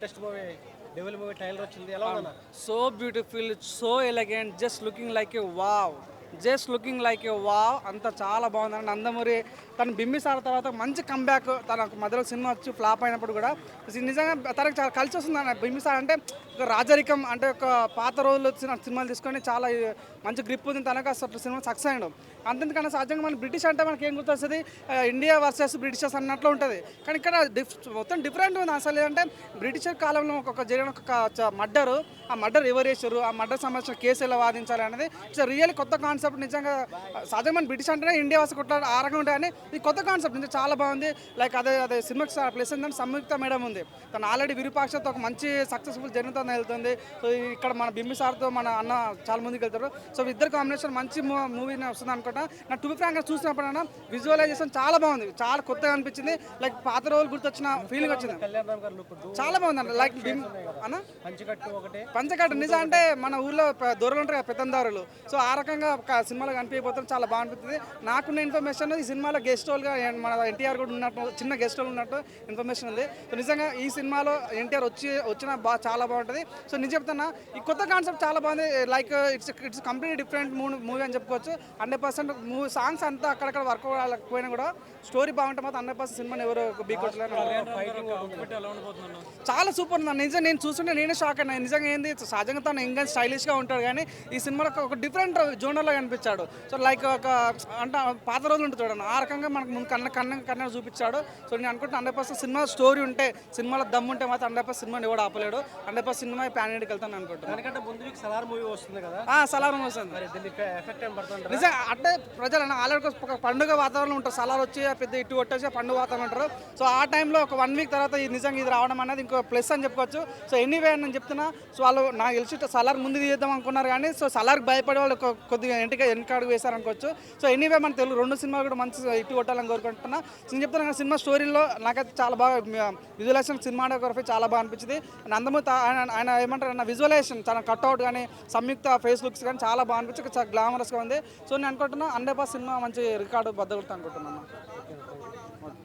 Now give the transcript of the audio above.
Latest movie devil movie trailer వచ్చింది. ఎలా ఉందన్న? So beautiful so elegant just looking like a wow just looking like wa wow అంత చాలా బాగుంది నందమూరి తను బింబిసార తర్వాత మంచి కంబ్యాక్ తన మధ్యలో సినిమా వచ్చి ఫ్లాప్ అయినప్పుడు కూడా నిజంగా తనకు చాలా కలిసి వస్తుంది అన్న బింబిసార అంటే ఒక రాజరికం అంటే ఒక పాత రోజుల్లో వచ్చిన సినిమాలు తీసుకొని చాలా మంచి గ్రిప్ ఉంది తనకు అసలు సినిమా సక్సెస్ అయ్యడం అంతేకాని సహజంగా మన బ్రిటిష్ అంటే మనకి ఏం గుర్తొస్తుంది? ఇండియా వర్సెస్ బ్రిటిషర్స్ అన్నట్లు ఉంటుంది. కానీ ఇక్కడ డిఫ్ మొత్తం డిఫరెంట్ ఉంది అసలు. ఏంటంటే బ్రిటిషర్ కాలంలో ఒక్కొక్క జరిగిన ఒక మడ్డరు ఆ మర్డర్ ఎవరు చేశారు? ఆ మర్డర్ సంబంధించిన కేసు ఎలా వాదించాలి అనేది? ఇట్స్ రియల్ కొత్త కాన్సెప్ట్ నిజంగా ఆ, సహజంగా మన బ్రిటిష్ అంటేనే ఇండియా వర్సెస్ కొట్లాడ ఆ రకంగా ఉంటాయని ఇది కొత్త కాన్సెప్ట్. నిజంగా చాలా బాగుంది. లైక్ అదే అదే సినిమాకి ప్లేస్ ఏంటంటే సంయుక్త మేడం ఉంది. తను ఆల్రెడీ విరూపాక్షతో ఒక మంచి సక్సెస్ఫుల్ జర్నీతో వెళ్తుంది. సో ఇక్కడ మన బింబిసార్తో మన అన్న చాలా ముందుకు వెళ్తారు సో ఇద్దరు కాంబినేషన్ మంచి మూవీ వస్తుంది అనుకుంటా. నా టూ ఫ్రాంక్ చూసినప్పుడైనా విజువలైజేషన్ చాలా బాగుంది. చాలా కొత్తగా అనిపించింది. లైక్ పాత రోజులు గుర్తొచ్చిన ఫీలింగ్ వచ్చింది. చాలా బాగుంది అన్న లైక్ అన్న? పంచికట్టు ఒకటి. పంచకట్ట నిజం అంటే మన ఊర్లో దొరలు ఉంటారు కదా పెత్తందారులు సో ఆ రకంగా ఒక సినిమాలో కనిపించబోతుంది చాలా బాగా అనిపిస్తుంది నాకున్న ఇన్ఫర్మేషన్ ఈ సినిమాలో గెస్ట్ రోల్గా మన ఎన్టీఆర్ కూడా ఉన్నట్టు చిన్న గెస్ట్ రోల్ ఉన్నట్టు ఇన్ఫర్మేషన్ ఉంది. సో నిజంగా ఈ సినిమాలో ఎన్టీఆర్ వచ్చి వచ్చినా బాగా చాలా బాగుంటుంది. సో నేను చెప్తున్నా ఈ కొత్త కాన్సెప్ట్ చాలా బాగుంది. Like it's it's complete different movie అని చెప్పుకోవచ్చు. హండ్రెడ్ పర్సెంట్ మూవీ సాంగ్స్ అంతా అక్కడక్కడ వర్క్ అవ్వకపోయినా కూడా స్టోరీ బాగుంటే మాత్రం హండ్రెడ్ పర్సెంట్ సినిమాని ఎవరు బీకొట్టలేరు చాలా సూపర్ ఉంది నిజం నేను చూస్తుంటే నేనే షాక్ అయినా నిజంగా ఏంది సహజంగా తను ఇంకా స్టైలిష్గా ఉంటాడు కానీ ఈ సినిమాలో ఒక- డిఫరెంట్ జోనర్లో కనిపించాడు. సో లైక్ ఒక అంటే పాత రోజులు ఉంటుంది చూడండి. ఆ రకంగా మనకు ముందు కన్న కన్న కన్న చూపించాడు. సో నేను అనుకుంటే హండ్రెడ్ పర్సెంట్ సినిమా స్టోరీ ఉంటే సినిమాలో దమ్ము ఉంటే మాత్రం హండ్రెడ్ పర్సెంట్ సినిమాని ఎవడు ఆపలేడు. హండ్రెడ్ పర్సెంట్ సినిమా ప్యాన్ ఇంటికి వెళ్తాను అనుకుంటున్నాను దానికంటే ముందు సలార్ మూవీ వస్తుంది కదా? సలారం వస్తుంది. పడుతుంటారు నిజంగా అంటే ప్రజలు ఆల్రెడీ ఒక పండుగ వాతావరణం ఉంటారు. సలాలు వచ్చి పెద్ద ఇటు కొట్టేసి పండుగ వాతావరణం ఉంటారు సో ఆ టైంలో ఒక వన్ వీక్ తర్వాత నిజంగా ఇది రావడం అనేది ఇంకో ప్లస్ అని చెప్పుకోవచ్చు. సో ఎనీవే అని నేను చెప్తున్నా. సో వాళ్ళు నాకు తెలిసి సలార్ ముందు తీద్దాం అనుకున్నారు కానీ సో సలార్కి భయపడే వాళ్ళు కొద్దిగా ఇంటికి వెనకాడుగు వేశారనుకోవచ్చు సో ఎనీవే మన తెలుగు రెండు సినిమాలు కూడా మంచి ఇటు కొట్టాలని కోరుకుంటున్నా. నేను చెప్తున్నా సినిమా స్టోరీలో నాకైతే చాలా బాగా విజువలైజేషన్ సినిమాటోగ్రఫీ చాలా బాగా అనిపించింది. నందమూరి ఆయన ఆయన ఏమంటారు నా విజువలైజేషన్ చాలా కట్అవుట్ కానీ సంయుక్త ఫేస్ లుక్స్ కానీ చాలా బాగా అనిపించి చాలా గ్లామరస్గా ఉంది. సో నేను అనుకుంటున్నా హండ్రెడ్ సినిమా మంచి రికార్డు బద్దలుతా అనుకుంటున్నాను